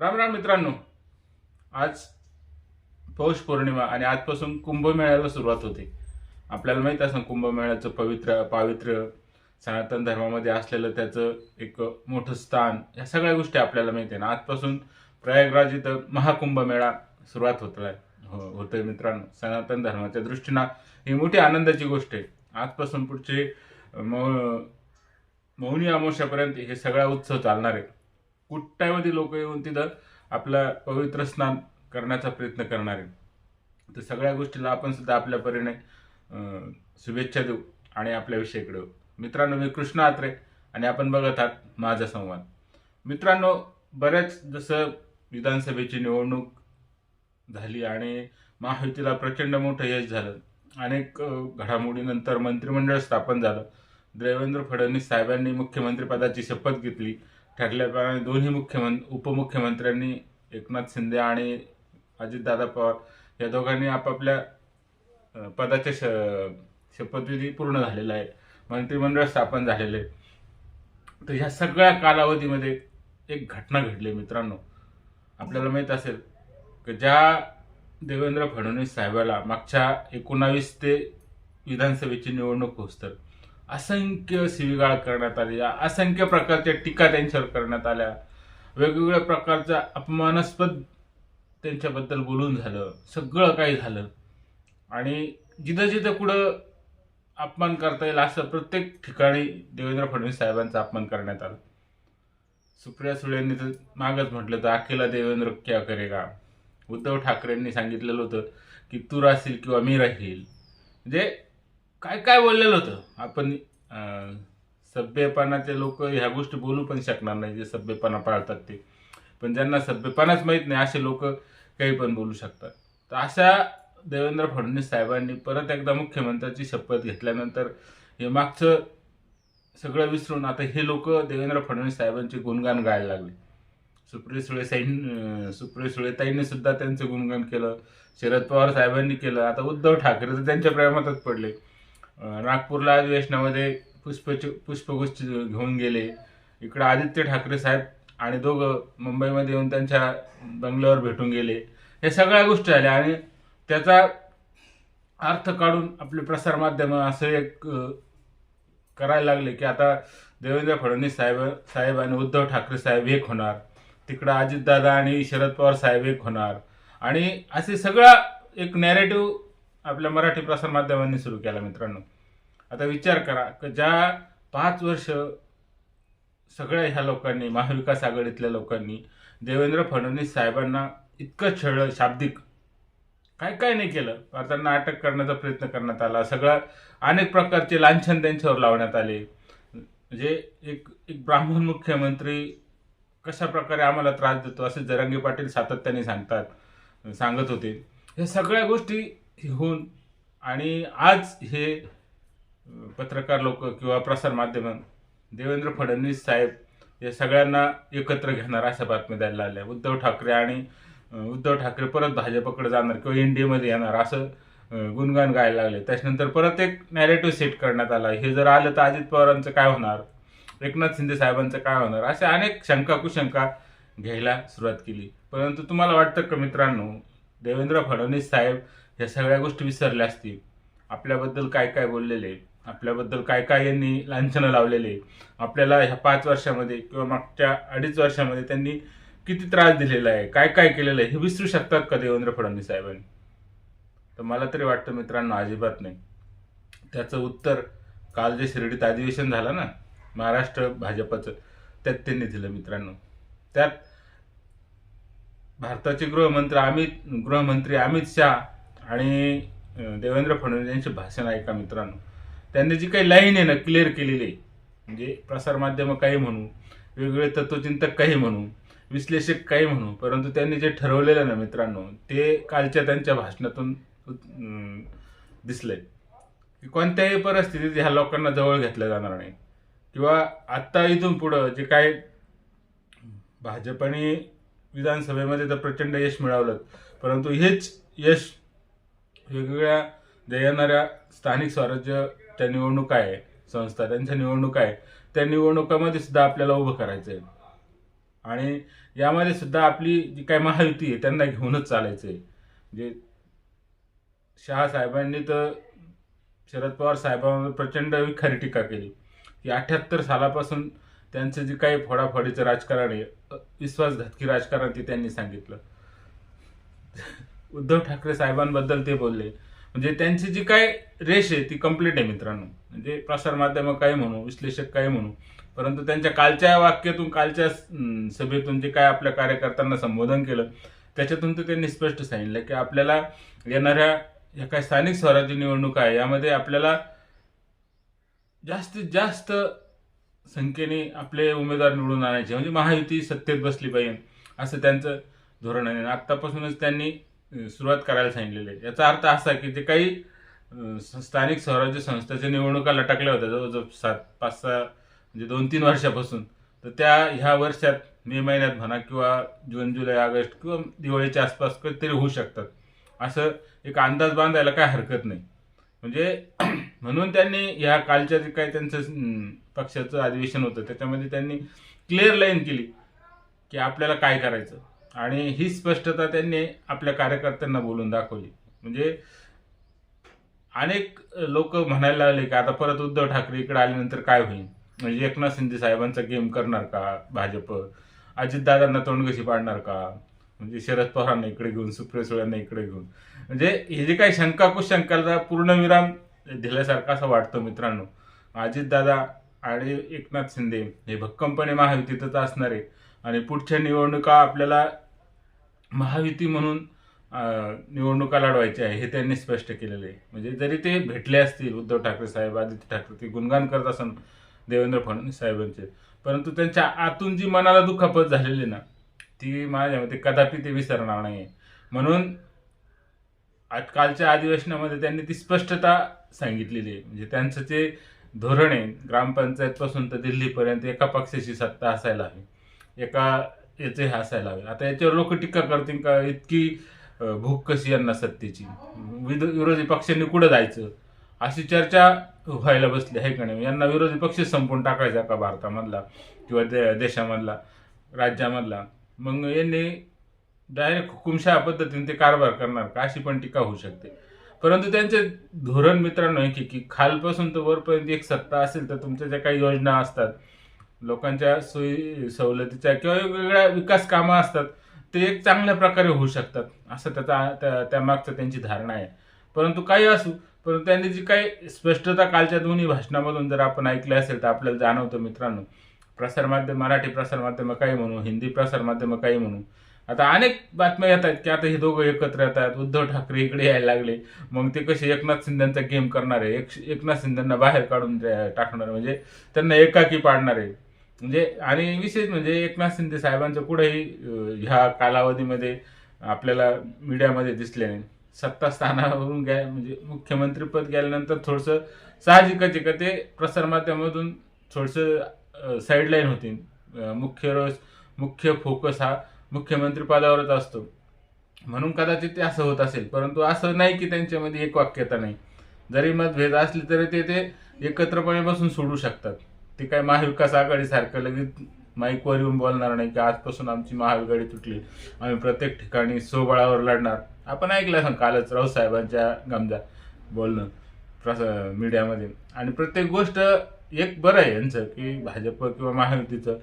राम राम मित्रांनो. आज पौष पौर्णिमा आणि आजपासून कुंभमेळ्याला सुरुवात होते. आपल्याला माहीत असं कुंभमेळ्याचं पवित्र पावित्र्य सनातन धर्मामध्ये असलेलं त्याचं एक मोठं स्थान या सगळ्या गोष्टी आपल्याला माहिती आहे. ना आजपासून प्रयागराज इथं महाकुंभमेळा सुरुवात होत आहे हो होतोय मित्रांनो. सनातन धर्माच्या दृष्टीनं ही मोठी आनंदाची गोष्ट आहे. आजपासून पुढचे मौ- मौनी अमावस्यापर्यंत हे सगळा उत्सव चालणार आहे. कुट्टामध्ये लोक येऊन तिथं आपलं पवित्र स्नान करण्याचा प्रयत्न करणार आहे तर सगळ्या गोष्टीला आपण सुद्धा आपल्या परीने शुभेच्छा देऊ आणि आपल्या विषयाकडे मित्रांनो मी कृष्ण आत्रे आणि आपण बघत आहात माझा संवाद. मित्रांनो बऱ्याच जसं विधानसभेची निवडणूक झाली आणि महायुतीला प्रचंड मोठं यश झालं अनेक घडामोडीनंतर मंत्रिमंडळ स्थापन झालं. देवेंद्र फडणवीस साहेबांनी मुख्यमंत्रीपदाची शपथ घेतली ठरल्याप्रमाणे दोन्ही मुख्यमंत्री उपमुख्यमंत्र्यांनी एकनाथ शिंदे आणि अजितदादा पवार या दोघांनी आपापल्या पदाच्या श शपथविधी पूर्ण झालेला आहे मंत्रिमंडळ स्थापन झालेलं आहे. तर ह्या सगळ्या कालावधीमध्ये एक घटना घडली मित्रांनो आपल्याला माहीत असेल की ज्या देवेंद्र फडणवीस साहेबाला मागच्या एकोणावीस ते विधानसभेची निवडणूक होस्तर असंख्य शिवीगाळ करण्यात आली असंख्य प्रकारच्या टीका त्यांच्यावर करण्यात आल्या. वेगवेगळ्या प्रकारचा अपमानास्पद त्यांच्याबद्दल बोलून झालं सगळं काही झालं. आणि जिथं जिथं कुठं अपमान करता येईल असं प्रत्येक ठिकाणी देवेंद्र फडणवीस साहेबांचा अपमान करण्यात आला. सुप्रिया सुळेंनी तर मागच म्हटलं तर अखेला देवेंद्र क्या करेगा? उद्धव ठाकरेंनी सांगितलेलं होतं की तू राहशील किंवा मी राहील. म्हणजे काय काय बोललेलं होतं? आपण अं, सभ्यपणाचे लोक ह्या गोष्टी बोलू पण शकणार नाही जे सभ्यपणा पाळतात ते. पण ज्यांना सभ्यपणाच माहीत नाही असे लोक काही पण बोलू शकतात. तर अशा देवेंद्र फडणवीस साहेबांनी परत एकदा मुख्यमंत्र्याची शपथ घेतल्यानंतर हे मागचं सगळं विसरून आता हे लोक देवेंद्र फडणवीस साहेबांचे गुणगान गायला लागले. सुप्रिया सुळे साईं सुप्रिया सुळेताईंनी सुद्धा त्यांचं गुणगान केलं शरद पवार साहेबांनी केलं. आता उद्धव ठाकरे तर त्यांच्या प्रेमातच पडले. नागपूरला अधिवेशनामध्ये पुष्पच पुष्पगुच्छ घेऊन गेले. इकडं आदित्य ठाकरे साहेब आणि दोघं मुंबईमध्ये येऊन त्यांच्या बंगल्यावर भेटून गेले. हे सगळ्या गोष्टी झाल्या आणि त्याचा अर्थ काढून आपले प्रसारमाध्यमं असं एक करायला लागले की आता देवेंद्र फडणवीस साहेब साहेब आणि उद्धव ठाकरे साहेब एक होणार. तिकडं अजितदादा आणि शरद पवार साहेब एक होणार. आणि असे सगळा एक नॅरेटिव्ह आपल्या मराठी प्रसारमाध्यमांनी सुरू केला मित्रांनो. आता विचार करा की ज्या पाच वर्ष सगळ्या ह्या लोकांनी महाविकास आघाडीतल्या लोकांनी देवेंद्र फडणवीस साहेबांना इतकं छळ शाब्दिक काय काय नाही केलं. त्यांना अटक करण्याचा प्रयत्न करण्यात आला. सगळं अनेक प्रकारचे लांछन त्यांच्यावर लावण्यात आले. म्हणजे एक एक ब्राह्मण मुख्यमंत्री कशा प्रकारे आम्हाला त्रास देतो असे जरांगे पाटील सातत्याने सांगतात सांगत होते. या सगळ्या गोष्टी होऊन आणि आज हे पत्रकार लोक किंवा प्रसारमाध्यम देवेंद्र फडणवीस साहेब या सगळ्यांना एकत्र घेणार अशा बातम्या द्यायला आल्या उद्धव ठाकरे आणि उद्धव ठाकरे परत भाजपकडे जाणार किंवा एनडीएमध्ये येणार असं गुणगान गायला लागले. त्याच्यानंतर परत एक नॅरेटिव्ह सेट करण्यात आला. हे जर आलं तर अजित पवारांचं काय होणार? एकनाथ शिंदे साहेबांचं काय होणार? अशा अनेक शंका कुशंका घ्यायला सुरुवात केली. परंतु तुम्हाला वाटतं का मित्रांनो देवेंद्र फडणवीस साहेब ह्या सगळ्या गोष्टी विसरल्या असतील. आपल्याबद्दल काय काय बोललेले आपल्याबद्दल काय काय यांनी लांछनं लावलेले आपल्याला ह्या पाच वर्षामध्ये किंवा मागच्या अडीच वर्षामध्ये त्यांनी किती त्रास दिलेला आहे काय काय केलेलं आहे हे विसरू शकतात का देवेंद्र फडणवीस साहेबांनी? तर मला तरी वाटतं मित्रांनो अजिबात नाही. त्याचं उत्तर काल जे शिर्डीत अधिवेशन झालं ना महाराष्ट्र भाजपचं त्यात त्यांनी दिलं मित्रांनो. त्यात भारताचे गृहमंत्री अमित गृहमंत्री अमित शाह आणि देवेंद्र फडणवीस यांचे भाषण ऐका मित्रांनो. त्यांनी जी काही लाईन आहे ना क्लिअर केलेली आहे. म्हणजे प्रसारमाध्यमं काही म्हणू वेगवेगळे तत्वचिंतक काही म्हणू विश्लेषक काही म्हणू परंतु त्यांनी जे ठरवलेलं ना मित्रांनो ते कालच्या त्यांच्या भाषणातून दिसलंय. की कोणत्याही परिस्थितीत ह्या लोकांना जवळ घेतलं जाणार नाही. किंवा आत्ता इथून पुढं जे काय आणि विधानसभेमध्ये तर प्रचंड यश मिळवलं परंतु हेच यश वेगवेगळ्या देणाऱ्या येणाऱ्या स्थानिक स्वराज्यच्या निवडणुका आहे संस्था त्यांच्या निवडणुका आहे त्या निवडणुकामध्ये सुद्धा आपल्याला उभं करायचं आहे आणि यामध्ये सुद्धा आपली जी काही महायुती आहे त्यांना घेऊनच चालायचं आहे म्हणजे शहा साहेबांनी तर शरद पवार साहेबांवर प्रचंड विखारी टीका केली. की अठ्ठ्याहत्तर सालापासून त्यांचं जे काही फोडाफोडीचं राजकारण आहे विश्वासघातकी राजकारण ते त्यांनी सांगितलं. उद्धव ठाकरे साहेबांबद्दल ते बोलले. म्हणजे त्यांची जी काय रेष आहे ती कंप्लीट आहे मित्रांनो. म्हणजे प्रसारमाध्यम काही म्हणू विश्लेषक काही म्हणू परंतु त्यांच्या कालच्या वाक्यातून कालच्या सभेतून जे काय आपल्या कार्यकर्त्यांना संबोधन केलं त्याच्यातून तर त्यांनी स्पष्ट सांगितलं की आपल्याला येणाऱ्या या काही स्थानिक स्वराज्य निवडणुका आहे यामध्ये आपल्याला जास्तीत जास्त संख्येने आपले उमेदवार निवडून आणायचे. म्हणजे महायुती सत्तेत बसली पाहिजे असं त्यांचं धोरण आहे. आणि आत्तापासूनच त्यांनी सुरुवात करायला सांगितलेली आहे. याचा अर्थ असा की जे काही स्थानिक स्वराज्य संस्थेच्या निवडणुका लटकल्या होत्या जवळजवळ सात पाच सहा म्हणजे दोन तीन वर्षापासून. तर त्या ह्या वर्षात मे महिन्यात म्हणा किंवा जून जुलै ऑगस्ट किंवा दिवाळीच्या आसपास कधीतरी होऊ शकतात. असं एक अंदाज बांधायला काय हरकत नाही. म्हणजे म्हणून त्यांनी ह्या कालच्या जे काही त्यांचं पक्षाचं अधिवेशन होतं. त्याच्यामध्ये त्यांनी क्लिअर लाईन केली की आपल्याला काय करायचं. आणि ही स्पष्टता त्यांनी आपल्या कार्यकर्त्यांना बोलून दाखवली. म्हणजे अनेक लोक म्हणायला लागले की आता परत उद्धव ठाकरे इकडे आल्यानंतर काय होईल? म्हणजे एकनाथ शिंदे साहेबांचा गेम करणार का भाजप? अजितदादांना तोंड कशी पाडणार का? म्हणजे शरद पवारांना इकडे घेऊन सुप्रिया सुळ्यांना इकडे घेऊन. म्हणजे हे जे काही शंका कुशंकाला पूर्णविराम दिल्यासारखं असं वाटतं मित्रांनो. अजितदादा आणि एकनाथ शिंदे हे भक्कमपणे महायुतीतच असणार आहे आणि पुढच्या निवडणुका आपल्याला महायुती म्हणून निवडणुका लढवायच्या आहे हे त्यांनी स्पष्ट केलेलं आहे. म्हणजे जरी ते भेटले असतील उद्धव ठाकरे साहेब आदित्य ठाकरे ते गुणगान करत असन देवेंद्र फडणवीस साहेबांचे. परंतु त्यांच्या आतून जी मनाला दुखापत झालेली ना ती माझ्या मते कदापि ते विसरणार नाही म्हणून कालच्या अधिवेशनामध्ये त्यांनी ती स्पष्टता सांगितलेली आहे. म्हणजे त्यांचं जे धोरण आहे ग्रामपंचायतपासून तर दिल्लीपर्यंत एका पक्षाची सत्ता असायला हवी. एका याचे हे असायला हवे. आता याच्यावर लोक टीका करतील का? इतकी भूक कशी यांना सत्तेची? विध विरोधी पक्षांनी कुठं जायचं? अशी चर्चा व्हायला बसली आहे का नाही? यांना विरोधी पक्ष संपून टाकायचा का भारतामधला किंवा दे देशामधला राज्यामधला? मग यांनी डायरेक्ट हुकुमशहा पद्धतीने ते कारभार करणार का? अशी पण टीका होऊ शकते. परंतु त्यांचे धोरण मित्रांनो की की खालपासून तर वरपर्यंत एक सत्ता असेल तर तुमच्या ज्या काही योजना असतात लोकांच्या सोयी सवलतीच्या किंवा वेगवेगळ्या विकास कामं असतात ते एक चांगल्या प्रकारे होऊ शकतात. असं त्याचा त्या- त्यामागचं त्यांची धारणा आहे. परंतु काही असू परंतु त्यांनी जी काही स्पष्टता कालच्या दोन्ही भाषणामधून जर आपण ऐकलं असेल तर आपल्याला जाणवतं मित्रांनो प्रसारमाध्यम मराठी प्रसारमाध्यम काही म्हणू हिंदी प्रसारमाध्यम काही म्हणू. आता अनेक बातम्या येतात की आता हे दोघं एकत्र येतात उद्धव ठाकरे इकडे यायला लागले. मग ते कसे एकनाथ शिंदेचा गेम करणार आहे एक एकनाथ शिंदेना बाहेर काढून द्या- टाकणार म्हणजे त्यांना एकाकी पाडणार आहे. म्हणजे आणि विशेष म्हणजे एकनाथ शिंदे साहेबांचं कुठेही ह्या कालावधीमध्ये आपल्याला मीडियामध्ये दिसले नाही. सत्ता स्थानावरून गे म्हणजे मुख्यमंत्रीपद गेल्यानंतर थोडंसं साहजिकच का ते प्रसारमाध्यमामधून थोडंसं साईडलाईन होती. मुख्य रस मुख्य फोकस हा मुख्यमंत्री पदावरच असतो. म्हणून कदाचित ते असं होत असेल परंतु असं नाही की त्यांच्यामध्ये एक वाक्यता नाही. जरी मतभेद असले तरी ते ते एकत्रपणे बसून सोडू शकतात. ते काय महाविकास आघाडीसारखं लगेच माईकवर येऊन बोलणार नाही की आजपासून आमची महाविघाडी तुटली आम्ही प्रत्येक ठिकाणी सोबळावर लढणार. आपण ऐकलं असं कालच रावसाहेबांच्या गमजा बोलणं प्रस मीडियामध्ये. आणि प्रत्येक गोष्ट एक बरं आहे यांचं की भाजप किंवा महायुतीचं.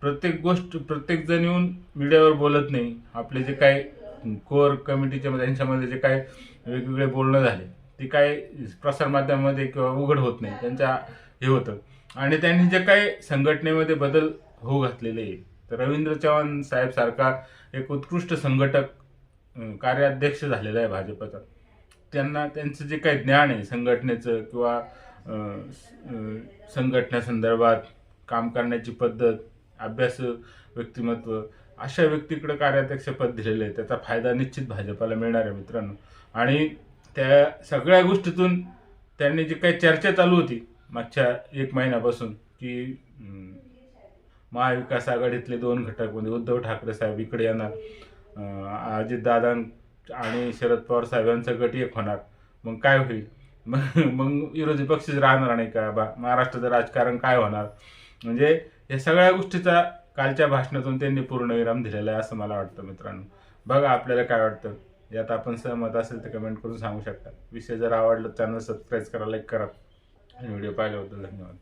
प्रत्येक गोष्ट प्रत्येक जण येऊन मीडियावर बोलत नाही. आपले जे काय कोर कमिटीच्या त्यांच्यामध्ये जे काय वेगवेगळे बोलणं झाले ते काय प्रसारमाध्यमामध्ये किंवा उघड होत नाही. त्यांच्या हे होतं. आणि त्यांनी जे काय संघटनेमध्ये बदल होऊ घातलेले आहे तर रवींद्र चव्हाण साहेबसारखा एक उत्कृष्ट संघटक कार्याध्यक्ष झालेला आहे भाजपचा. त्यांना त्यांचं जे काही ज्ञान आहे संघटनेचं किंवा संघटनेसंदर्भात काम करण्याची पद्धत अभ्यास व्यक्तिमत्व अशा व्यक्तीकडे कार्याध्यक्षपद दिलेलं आहे त्याचा फायदा निश्चित भाजपाला मिळणार आहे मित्रांनो. आणि त्या सगळ्या गोष्टीतून त्यांनी जी काही चर्चा चालू होती मागच्या एक महिन्यापासून की महाविकास आघाडीतले दोन घटक म्हणजे उद्धव ठाकरे साहेब इकडे येणार अजितदादा आणि शरद पवार साहेबांचा गट एक होणार. मग काय होईल? मग मग विरोधी पक्षच राहणार नाही का? बा महाराष्ट्राचं राजकारण काय होणार? म्हणजे या सगळ्या गोष्टीचा कालच्या भाषणातून त्यांनी पूर्णविराम दिलेला आहे असं मला वाटतं मित्रांनो. बघा आपल्याला काय वाटतं. यात आपण सहमत असेल तर कमेंट करून सांगू शकता. विषय जर आवडला चॅनल सबस्क्राईब करा लाईक करा. आणि व्हिडिओ पाहिल्याबद्दल धन्यवाद.